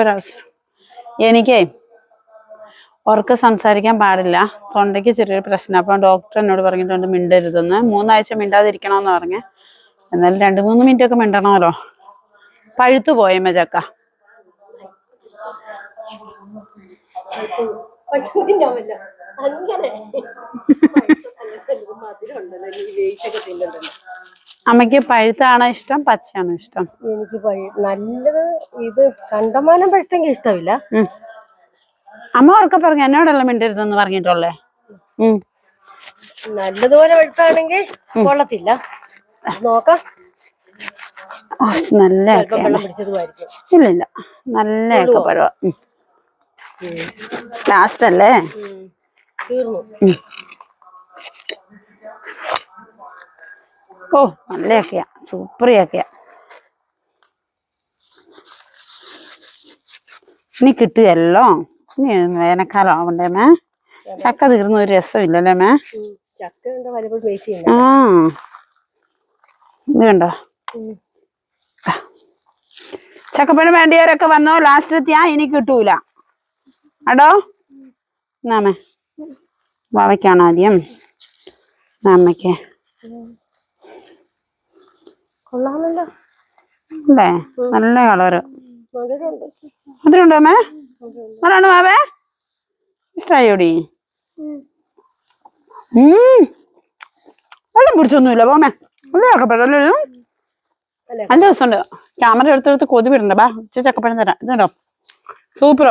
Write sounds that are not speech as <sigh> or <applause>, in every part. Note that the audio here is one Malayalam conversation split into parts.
ഒരവസരം. എനിക്കേ ഉറക്ക സംസാരിക്കാൻ പാടില്ല. തൊണ്ടയ്ക്ക് ചെറിയൊരു പ്രശ്നം. അപ്പം ഡോക്ടർ എന്നോട് പറഞ്ഞിട്ടുണ്ട് മിണ്ടരുതെന്ന്. മൂന്നാഴ്ച മിണ്ടാതിരിക്കണമെന്ന് പറഞ്ഞ്. എന്നാലും രണ്ട് മൂന്ന് മിനിറ്റ് ഒക്കെ മിണ്ടണമല്ലോ. പഴുത്തു പോയമ്മ ചക്ക. അങ്ങനെ. അമ്മയ്ക്ക് പഴുത്താണോ ഇഷ്ടം? പച്ചയാണോ ഇഷ്ടം? എനിക്ക് നല്ലത് ഇത് കണ്ടമാനം പഴുത്തെങ്കിൽ ഇഷ്ടമില്ല. അമ്മ ഉറക്കെ പറഞ്ഞു എന്നോടല്ല മിണ്ടരുതെന്ന് പറഞ്ഞിട്ടുള്ളേ? നല്ലതുപോലെ പഴുത്താണെങ്കിൽ കൊള്ളത്തില്ല. നോക്കാം. നല്ല ഇല്ല ഇല്ല നല്ല പഴവാ ലാസ്റ്റ് അല്ലേ? തീർന്നു. ഓ നല്ല ഒക്കെയാ സൂപ്പർ ഒക്കെയാ ഇനി കിട്ടുകയല്ലോ? ഇനി വേനൽക്കാലം ആവണ്ടേ മേ? ചക്ക തീർന്ന ഒരു രസമില്ലല്ലേ മേ? ആ. ഇത് കണ്ടോ? ചക്കപ്പഴം വേണ്ടിയവരൊക്കെ വന്നോ? ലാസ്റ്റ് എത്തിയാ ഇനി കിട്ടൂല. അടോ നാമേ വാവയ്ക്കാണോ ആദ്യം? അമ്മയ്ക്ക്. കൊള്ളാമല്ലോ. അല്ലേ? നല്ല കളറ്. മധുരണ്ടോ അമ്മേ അതാണ് മാവേ ഇഷ്ടായോടി? വെള്ളം പിടിച്ചൊന്നുമില്ല പോമേ നല്ല ചക്കപ്പഴം നല്ല ദിവസമുണ്ട്. ക്യാമറ എടുത്തെടുത്ത് കൊതി വിടണ്ട ബാ ഇച്ചിരി ചക്കപ്പഴം തരാം. ഇതുണ്ടോ സൂപ്പർ.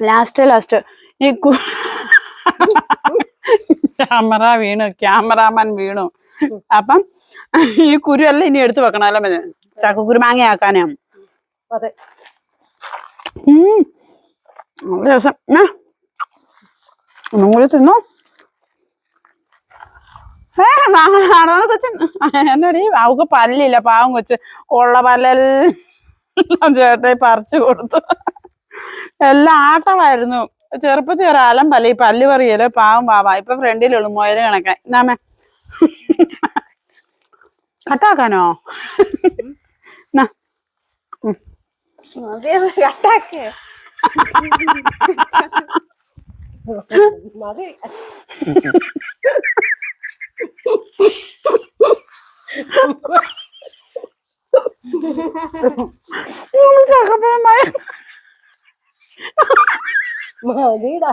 Last last. ഈ <laughs> ക്യാമറ വീണു. ക്യാമറാമാൻ വീണു. അപ്പം ഈ കുരു എല്ലാം ഇനി എടുത്തു വെക്കണം. അല്ല ചക്കക്കുരു മാങ്ങയാക്കാനാ. അതെ. ഉം. നല്ല രസം. ആ. ഒന്നും കൂടി തിന്നോ. ആണോ കൊച്ചൻ എന്നോട് അവക്ക് പല്ലില്ല. പാവം കൊച്ച്. ഉള്ള പല്ലെല്ലാം ചേട്ടായി പറിച്ചു കൊടുത്തു. എല്ലാം ആട്ടമായിരുന്നു. ചെറുപ്പത്തിൽ ഒരാലം പല്ല. ഈ പല്ല് പറയല്ലോ പാവം പാവ. ഇപ്പൊ ഫ്രണ്ടിലുള്ളു. മുയൽ കണക്കാൻ എന്നാമേ <laughs> കട്ടാക്കാനോ? കട്ടാക്കേ. മതി. മതിടാ.